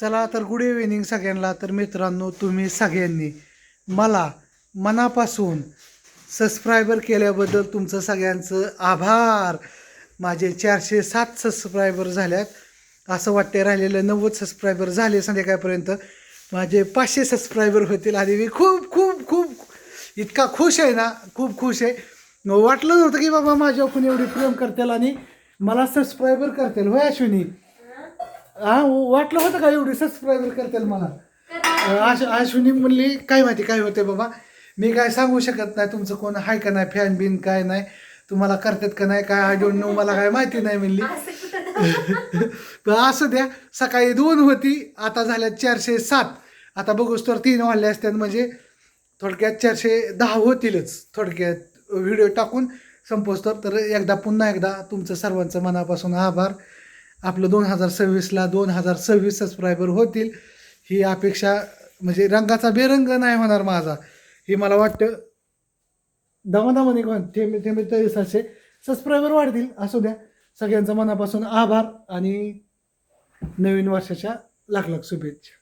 चला तर good evening सगळ्यांना. तर मित्रांनो तुम्ही सगळ्यांनी मला मनापासून सबस्क्रायबर केल्याबद्दल तुमचं सगळ्यांचं आभार. माझे चारशे सात सबस्क्रायबर झाल्यात. असं वाटते राहिलेलं नव्वद सबस्क्रायबर झाले संध्याकाळपर्यंत. माझे पाचशे सबस्क्रायबर होतील आणि मी खूप खूप खूप इतका खुश आहे ना खूप खुश आहे. वाटलं नव्हतं की बाबा माझ्या कोणी एवढी प्रेम करतील आणि मला सबस्क्रायबर करतील. होय अश्विनी? हा वाटलं होतं का एवढी सबस्क्रायबर करतील मला? अश अश्विनी म्हणली काय माहिती काय होते बाबा? मी काय सांगू शकत नाही तुमचं कोण आहे का नाही फॅन बिन काय नाही तुम्हाला करतात का नाही काय आय डोंट नो मला काय माहिती नाही म्हणली. पण असं द्या सकाळी दोन होती आता झाल्या चारशे सात. आता बघूस तर तीन वाढले असतात म्हणजे थोडक्यात चारशे दहा होतीलच. थोडक्यात व्हिडिओ टाकून संपोच तर तर एकदा पुन्हा एकदा तुमचं सर्वांचं मनापासून आभार. आपलं दोन हजार सव्वीसला दोन हजार सव्वीस सबस्क्रायबर होतील. ही अपेक्षा म्हणजे रंगाचा बेरंग नाही होणार माझा. हे मला वाटतं दमादमाने कोण थेंबे थेंबे तरी सातशे सबस्क्रायबर वाढतील असू द्या. सगळ्यांचा मनापासून आभार आणि नवीन वर्षाच्या लाख लाख शुभेच्छा.